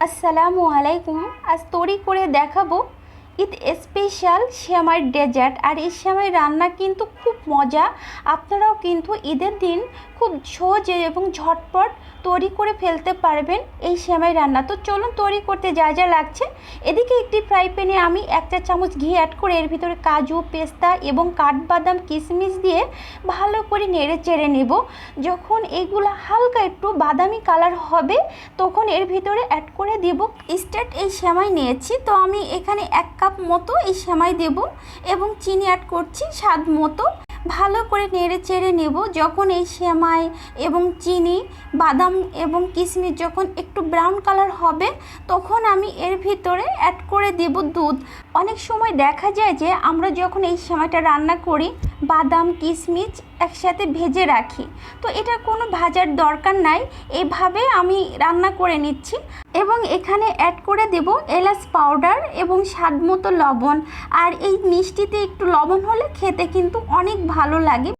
আসসালামু আলাইকুম। আজ তৈরি করে দেখাবো ঈদ স্পেশাল শ্যামাই ডেজার্ট। আর এই শ্যামাই রান্না কিন্তু খুব মজা। আপনারাও কিন্তু ঈদের দিন খুব সহজে এবং ঝটপট তৈরি করে ফেলতে পারবেন এই শ্যামাই রান্না। তো চলুন তৈরি করতে যা যা লাগছে। এদিকে একটি ফ্রাই প্যানে আমি এক চা চামচ ঘি অ্যাড করে এর ভিতরে কাজু, পেস্তা এবং কাঠবাদাম, কিশমিশ দিয়ে ভালো করে নেড়ে চেড়ে নেব। যখন এগুলো হালকা একটু বাদামি কালার হবে, তখন এর ভিতরে অ্যাড করে দেব। স্টার্ট এই শ্যামাই নিয়েছি। তো আমি এখানে এক কাপ মতো এই সেমাই দেব এবং চিনি অ্যাড করছি স্বাদ মতো। ভালো করে নেড়ে চেড়ে নেব। যখন এই সেমাই এবং চিনি, বাদাম এবং কিশমিশ যখন একটু ব্রাউন কালার হবে, তখন আমি এর ভিতরে অ্যাড করে দেব দুধ। অনেক সময় দেখা যায় যে আমরা যখন এই সেমাইটা রান্না করি বাদাম কিশমিচ একসাথে ভেজে রাখি। তো এটা কোনো ভাজার দরকার নাই, এভাবে আমি রান্না করে নিচ্ছি। এবং এখানে অ্যাড করে দেব এলাচ পাউডার এবং স্বাদ মতো লবণ। আর এই মিষ্টিতে একটু লবণ হলে খেতে কিন্তু অনেক ভালো লাগে।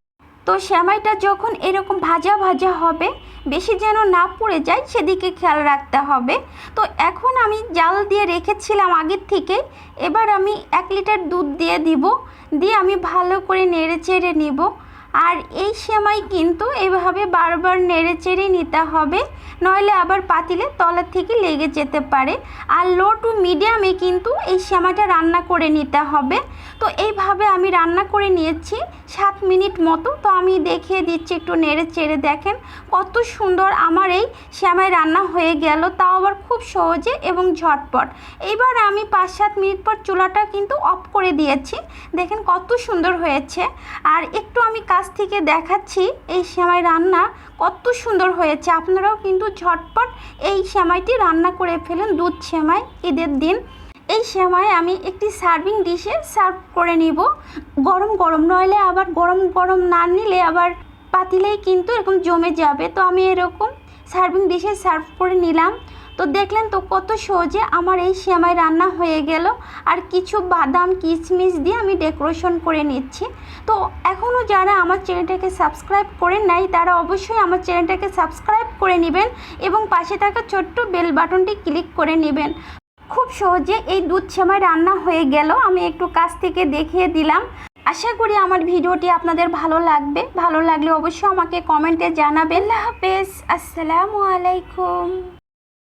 তো শ্যামাইটা যখন এরকম ভাজা ভাজা হবে, বেশি যেন না পুড়ে যায়, সেদিকে খেয়াল রাখতে হবে। তো এখন আমি জাল দিয়ে রেখেছিলাম আগের থেকে। এবার আমি এক লিটার দুধ দিয়ে দিব। দিয়ে আমি ভালো করে নেড়ে চেড়ে নিব। আর এই সেমাই কিন্তু এভাবে বারবার নেড়ে চেড়ে নিতে হবে। নইলে আবার পাতিলে তলার থেকে লেগে যেতে পারে। আর লো টু মিডিয়ামে কিন্তু এই সেমাইটা রান্না করে নিতে হবে। তো এইভাবে আমি রান্না করে নিয়েছি সাত মিনিট মতো। তো আমি দেখিয়ে দিচ্ছি একটু নেড়ে চেড়ে দেখেন কত সুন্দর আমার এই শ্যামাই রান্না হয়ে গেল। তাও আবার খুব সহজে এবং ঝটপট। এইবার আমি পাঁচ সাত মিনিট পর চুলাটা কিন্তু অফ করে দিয়েছি। দেখেন কত সুন্দর হয়েছে। আর একটু আমি কাছ থেকে দেখাচ্ছি এই শ্যামাই রান্না কত সুন্দর হয়েছে। আপনারাও কিন্তু ঝটপট এই শ্যামাইটি রান্না করে ফেলেন, দুধ শ্যামাই ঈদের দিন। এই সেমাই আমি একটি সার্ভিং ডিশে সার্ভ করে নিব। গরম গরম, নইলে আবার গরম গরম না নিলে আবার পাতিলেই কিন্তু এরকম জমে যাবে। তো আমি এরকম সার্ভিং ডিশে সার্ভ করে নিলাম। তো দেখলেন তো কত সহজে আমার এই সেমাই রান্না হয়ে গেল। আর কিছু বাদাম, কিশমিশ দিয়ে আমি ডেকোরেশন করে নিচ্ছি। তো এখনও যারা আমার চ্যানেলটাকে সাবস্ক্রাইব করেন নাই, তারা অবশ্যই আমার চ্যানেলটাকে সাবস্ক্রাইব করে নেবেন এবং পাশে থাকা ছোট্ট বেল বাটনটি ক্লিক করে নেবেন। খুব সহজে এই দুধ সেমাই রান্না হয়ে গেল। আমি একটু কাছ থেকে দেখিয়ে দিলাম। আশা করি আমার ভিডিওটি আপনাদের ভালো লাগবে। ভালো লাগলে অবশ্যই আমাকে কমেন্টে জানাবেন। হাফেজ। আসসালামু আলাইকুম।